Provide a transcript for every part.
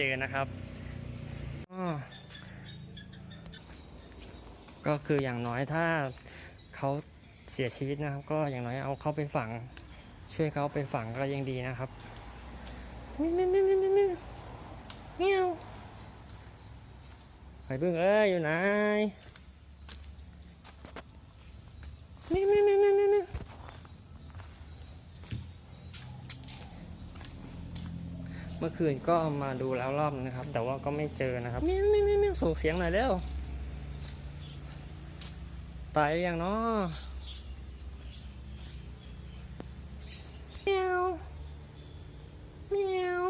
เจนนะครับ ก็คืออย่างน้อยถ้าเขาเสียชีวิตนะครับ ก็อย่างน้อยเอาเขาไปฝัง ช่วยเขาไปฝังก็ยังดีนะครับมิวมิวมิวมิวมิวมิวเมียวไข่เบิ้งเอ้ยอยู่ไหนมิวมิวมิวมิวมิวมิว เมื่อคืนก็มาดูแล้วรอบนึงนะครับ แต่ว่าก็ไม่เจอนะครับมิวมิวมิวมิวส่งเสียงหน่อยเร็วตายหรือยังเนาะเมียวเมียว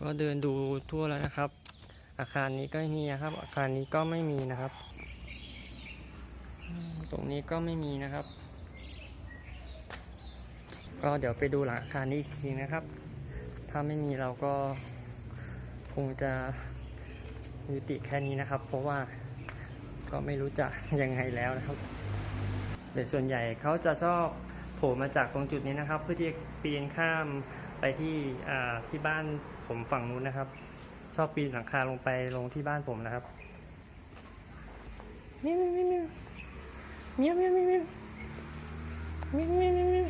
ก็เดินดูทั่วแล้วนะครับ อาคารนี้ก็ไม่มีนะครับ อาคารนี้ก็ไม่มีนะครับอืมตรงนี้ก็ไม่มีนะครับ ก็เดี๋ยวไปดูหลังอาคารนี้อีกทีนะครับ ถ้าไม่มีเราก็คงจะยุติแค่นี้นะครับ เพราะว่าก็ไม่รู้จะยังไงแล้วนะครับแต่ส่วนใหญ่เขาจะชอบโผล่มาจากตรงจุดนี้นะครับ เพื่อที่จะปีนข้ามไปที่ที่บ้านผมฝั่งนู้นนะครับ ชอบปีนหลังคาลงไปลงที่บ้านผมนะครับเมียวเมียวเมียวเมียวเมียวเมียวเมียวเมียวเมียวเมียวเมียว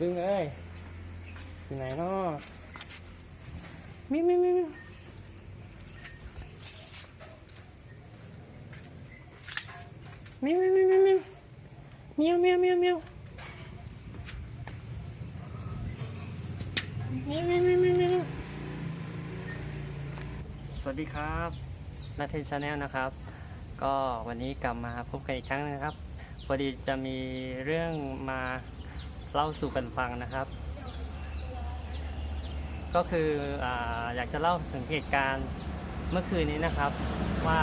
ดึงเอ้ย อยู่ไหนเนาะมียวมียวมียวมียวมียวมียวมียวมียวเมียวเมียวเมียวเมียวมียวเมียวเมียวเมียวเมียวเมียวสวัสดีครับนาเทนชาแนลนะครับ ก็วันนี้กลับมาพบกันอีกครั้งนะครับพอดีจะมีเรื่องมาเล่าสู่กันฟังนะครับ ก็คือออยากจะเล่าถึงเหตุการณ์เมื่อคืนนี้นะครับว่า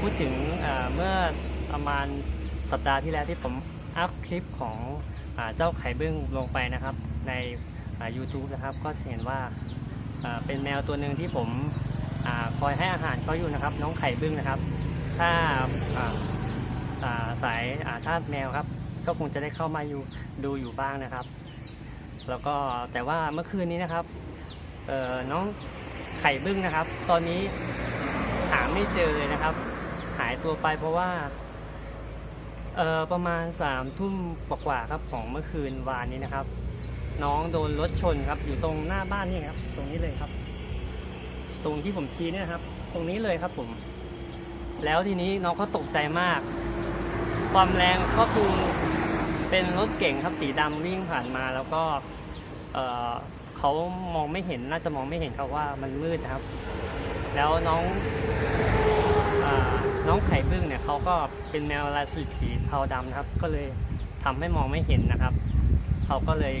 พูดถึงเมื่อประมาณสัปดาห์ที่แล้วที่ผมอัพคลิปของอเจ้าไข่บึ้งลงไปนะครับ ใน YouTube นะครับก็เห็นว่าเป็นแมวตัวหนึ่งที่ผมอคอยให้อาหารเขาอยู่นะครับ น้องไข่บึ้งนะครับ ถ้าสายอ่าทาสแมวครับ ก็คงจะได้เข้ามาอยู่ดูอยู่บ้างนะครับ แล้วก็แต่ว่าเมื่อคืนนี้นะครับเอ่อน้องไข่บึ้งนะครับ ตอนนี้หาไม่เจอเลยนะครับ หายตัวไปเพราะว่าเอ่อประมาณสามทุ่มกว่าๆครับของเมื่อคืนวานนี้นะครับ น้องโดนรถชนครับ อยู่ตรงหน้าบ้านนี่ครับ ตรงนี้เลยครับ ตรงที่ผมชี้เนี่ยครับ ตรงนี้เลยครับผม แล้วทีนี้น้องเขาตกใจมาก ความแรงก็คือ เป็นรถเก่งครับสีดำวิ่งผ่านมาแล้วก็ เอ่อเขามองไม่เห็นน่าจะมองไม่เห็นครับว่ามันมืดนะครับ แล้วน้องอน้องไข่บึ้งเนี่ยเขาก็เป็นแมวลายสีสีเทาดำนะครับ ก็เลยทำให้มองไม่เห็นนะครับ เขาก็เลย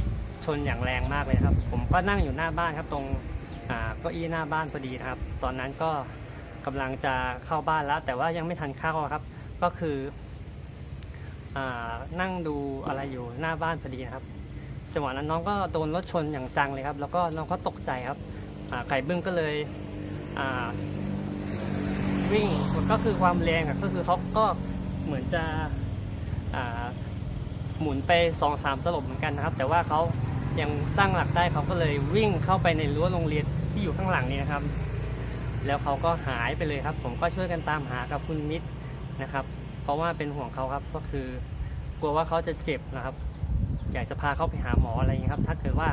ชนอย่างแรงมากเลยครับ ผมก็นั่งอยู่หน้าบ้านครับตรงอ่าเก้าอี้หน้าบ้านพอดีนะครับ ตอนนั้นก็กำลังจะเข้าบ้านแล้ว แต่ว่ายังไม่ทันเข้าครับ ก็คือ นั่งดูอะไรอยู่หน้าบ้านพอดีนะครับ จังหวะนั้นน้องก็โดนรถชนอย่างจังเลยครับ แล้วก็น้องก็ตกใจครับไก่บึ้งก็เลยวิ่งก็คือความแรงก็คือเขาก็เหมือนจะหมุนไปสองสามตลบเหมือนกันนะครับ แต่ว่าเขายังตั้งหลักได้เขาก็เลยวิ่งเข้าไปในรั้วโรงเรียนที่อยู่ข้างหลังนี้นะครับ แล้วเขาก็หายไปเลยครับ ผมก็ช่วยกันตามหากับคุณมิตรนะครับ เพราะว่าเป็นห่วงเขาครับก็คือกลัวว่าเขาจะเจ็บนะครับอยากจะพาเขาไปหาหมออะไรอย่างนี้ครับ ถ้าเกิดว่า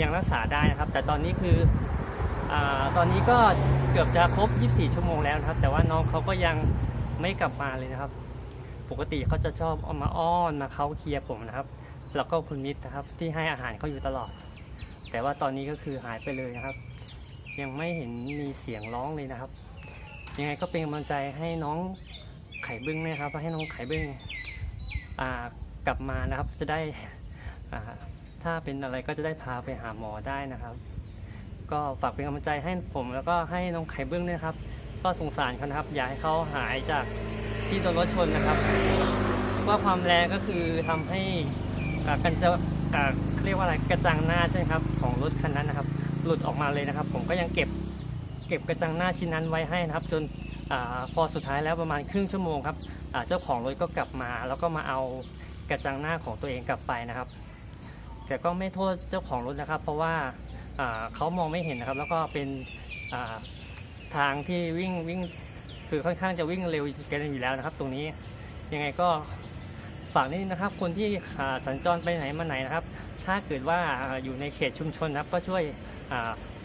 ยังรักษาได้นะครับ แต่ตอนนี้คืออาตอนนี้ก็เกือบจะครบ 24 ชั่วโมงแล้วนะครับ แต่ว่าน้องเขาก็ยังไม่กลับมาเลยนะครับ ปกติเขาจะชอบเอามาอ้อนมาเขาเคลียร์ผมนะครับ แล้วก็คุณมิตรนะครับ ที่ให้อาหารเขาอยู่ตลอด แต่ว่าตอนนี้ก็คือหายไปเลยนะครับ ยังไม่เห็นมีเสียงร้องเลยนะครับ ยังไงก็เป็นกำลังใจให้น้อง ไข่บึ้งนะครับให้น้องไข่บึ้งอ่ากลับมานะครับจะได้อ่าถ้าเป็นอะไรก็จะได้พาไปหาหมอได้นะครับ ก็ฝากเป็นกำลังใจให้ผมแล้วก็ให้น้องไข่เบื้องด้วยนะครับ ก็สงสารเขานะครับ อยากให้เขาหายจากที่โดนรถชนนะครับ ว่าความแรงก็คือทำให้กันจะอ่าเรียกว่าอะไรกระจังหน้าใช่ไหมครับ ของรถคันนั้นนะครับ หลุดออกมาเลยนะครับ ผมก็ยังเก็บเก็บกระจังหน้าชิ้นนั้นไว้ให้นะครับ จน อพอสุดท้ายแล้วประมาณครึ่งชั่วโมงครับเจ้าของรถก็กลับมา แล้วก็มาเอากระจังหน้าของตัวเองกลับไปนะครับ แต่ก็ไม่โทษเจ้าของรถนะครับ เพราะว่าเขามองไม่เห็นนะครับ แล้วก็เป็นทางที่วิ่งวิ่งคือค่อนข้างจะวิ่งเร็วกันอยู่แล้วนะครับ ตรงนี้ยังไงก็ฝากนิดนึงนะครับ คนที่สัญจรไปไหนมาไหนนะครับ ถ้าเกิดว่าอยู่ในเขตชุมชนนะครับ ก็ช่วยอ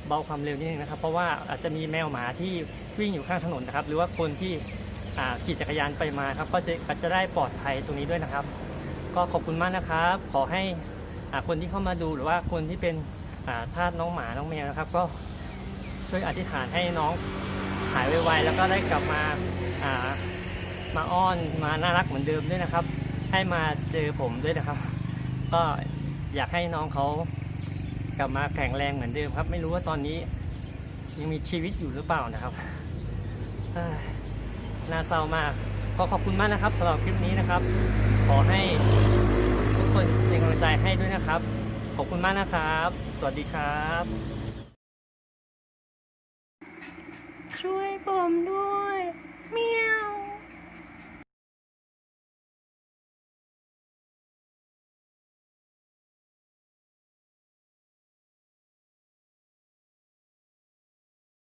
เบาความเร็วนิดนึงนะครับ เพราะว่าอาจจะมีแมวหมาที่วิ่งอยู่ข้างถนนนะครับ หรือว่าคนที่ขี่จักรยานไปมาครับ ก็จะจะได้ปลอดภัยตรงนี้ด้วยนะครับ ก็ขอบคุณมากนะครับ ขอให้คนที่เข้ามาดูหรือว่าคนที่เป็นอ่าทาสน้องหมาน้องแมวนะครับ ก็ช่วยอธิษฐานให้น้องหายไวๆแล้วก็ได้กลับมาามาอ้อนมาน่ารักเหมือนเดิมด้วยนะครับ ให้มาเจอผมด้วยนะครับ ก็อยากให้น้องเขา กลับมาแข็งแรงเหมือนเดิมครับ ไม่รู้ว่าตอนนี้ ยังมีชีวิตอยู่หรือเปล่านะครับน่าเศร้ามากก็ขอบคุณมากนะครับสำหรับคลิปนี้นะครับ ขอให้ทุกคนเป็นกำลังใจให้ด้วยนะครับ ขอบคุณมากนะครับ สวัสดีครับ ช่วย